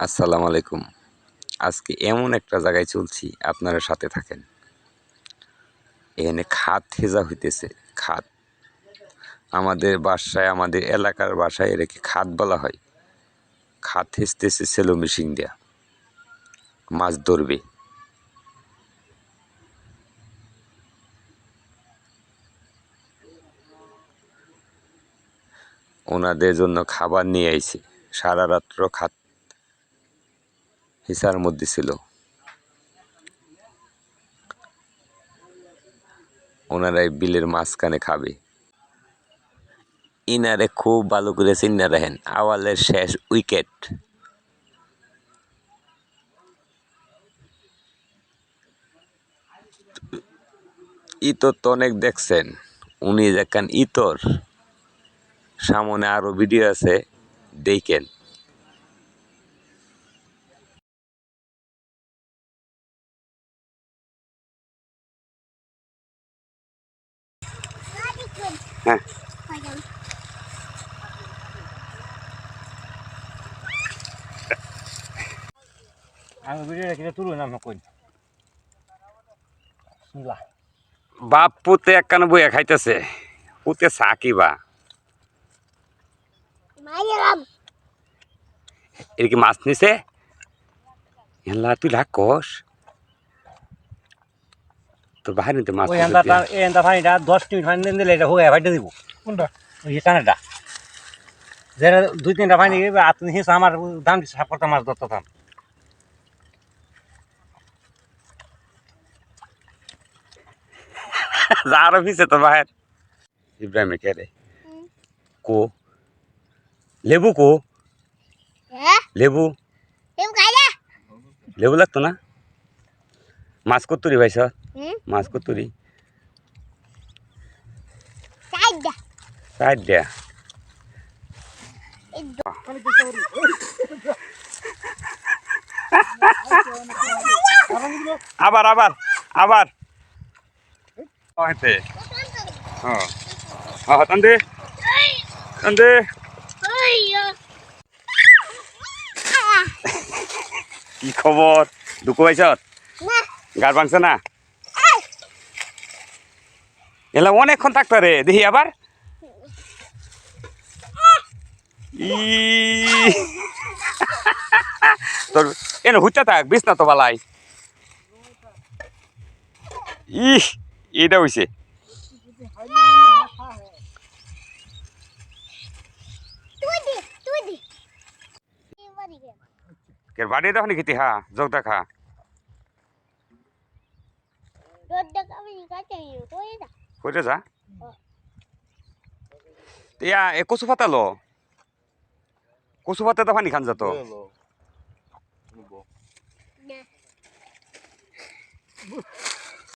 আসসালামু আলাইকুম। আজকে এমন একটা জায়গায় চলছি, আপনারা সাথে থাকেন। এখানে খাত হেজা হইতেছে খাত আমাদের বাসায়, আমাদের এলাকার বাসায় এটাকে খাত বলা হয়। খাত হেসতেছে সেলো মেশিন দেয়া। মাছ ধরবে। ওনাদের জন্য খাবার নিয়ে আইছে। সারা রাত্র খাত হিসার মধ্যে ছিল। ওনারা বিলের মাঝখানে খাবে। ইনারে খুব ভালো করে চিন্তা রাখেন আওয়ালের শেষ উইকেট। ইতর তো অনেক দেখছেন, উনি দেখেন ইতর। সামনে আরও ভিডিও আছে, দেখেন। হ্যাঁ। বাপ পুতে একখানে বইয়া খাইতেছে। পুতে সাকি বা মাইরাম এর কি মাছ নিছে? এলা তুই লাগ কস? তোর বাহির নিতে মাছ ওই নিছে এন্দা তুই। এই এন্দা পানিটা দশ মিনিট পানি দিলে এটা হয়ে ফাইটে দিব কোনটা ওই টানাটা যেটা দুই তিনটা পানি আপনি হিস আমার দাম সাপ করতাম মাছ ধরতাম যা আরো পিছে তোর বাহির ইব্রাহিম কে রে কো লেবু কো হ্যাঁ লেবু এম কাইলা লেবু লাগতো না মাছ কত্তুরি ভাই স্যার হুম মাছ কত্তুরি সাইডা। সাইড। দেয়া এই আবার আবার আবার। হইতে হ্যাঁ। হ্যাঁ তান্দে তান্দে কি খবর? দুঃখ পাইছ? গার ভাঙছে না? এলা অনেকক্ষণ থাকতো রে। দেখি আবার। ই। তোর এনে হুচ্চা থাক বিছ না তো বালাই। ইহ এটা হইছে। কের বাড়ি দেখনি খেতে, হা, যোগ দেখা। কইরে যা ইয়া এ কচু পাতা লো। কচু পাতা তো পানি খান যাত Yeah.